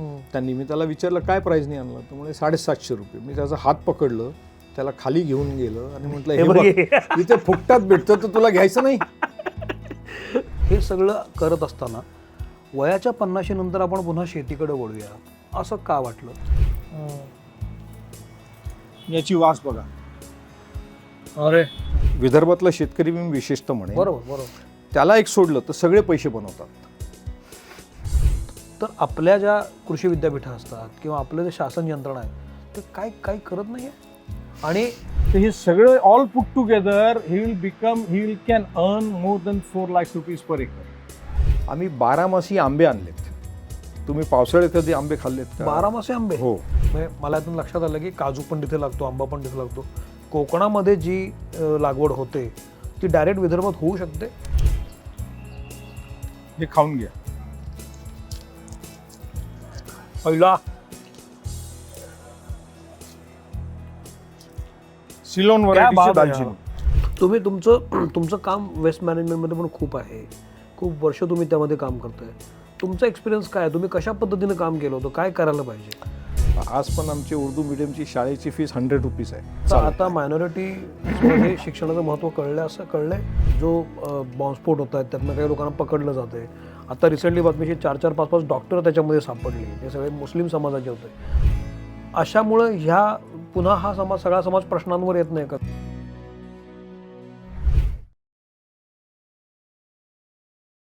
त्यांनी मी त्याला विचारलं काय प्राईजने आणलं? तर म्हणजे साडेसातशे रुपये. मी त्याचा हात पकडलं त्याला खाली घेऊन गेलं आणि म्हटलं हे हे बघ बघ, इथे फुकटात भेटतं तर तुला घ्यायचं नाही. हे सगळं करत असताना वयाच्या पन्नाशी नंतर आपण पुन्हा शेतीकडे वळूया. असं का वाटलं? याची वास बघा. अरे. विदर्भातला शेतकरी मी विशेषतः म्हणे बरोबर बरोबर. त्याला एक सोडलं तर सगळे पैसे बनवतात. तर आपल्या ज्या कृषी विद्यापीठं असतात किंवा आपलं जे शासन यंत्रणा आहे ते काय काय करत नाही आहे आणि he सगळं all put together he will become he will can earn more than four lakh rupees per acre आम्ही बारामासी आंबे आणलेत. तुम्ही पावसाळ्यात कधी आंबे खाल्लेत? बारामासे आंबे? हो. म्हणजे मला यातून लक्षात आलं की काजू पण तिथे लागतो आंबा पण तिथे लागतो. कोकणामध्ये जी लागवड होते ती डायरेक्ट विदर्भात होऊ शकते? हे खाऊन घ्या. पहिला सिलोन क्या व्हरायटीची बात आहे दालचिनी. तुम्ही तुमचं तुमचं काम वेस्ट मॅनेजमेंटमध्ये पण खूप आहे. खूप वर्ष तुम्ही त्यामध्ये काम करताय. तुमचा एक्सपिरियन्स काय आहे? तुम्ही कशा पद्धतीने काम केलं होतं? काय करायला पाहिजे? आज पण आमची उर्दू मिडियमची शाळेची फीस हंड्रेड रुपीज आहे. तर आता मायनॉरिटी मध्ये शिक्षणाचं महत्त्व कळलं असं कळलंय. जो बॉम्बस्फोट होत आहेत त्यातनं काही लोकांना पकडलं जाते आता रिसेंटली बातमीशी चार चार पाच पाच डॉक्टर त्याच्यामध्ये सापडले. हे सगळे मुस्लिम समाजाचे होते. अशामुळं ह्या पुन्हा हा समाज सगळा समाज प्रश्नांवर येत नाही का?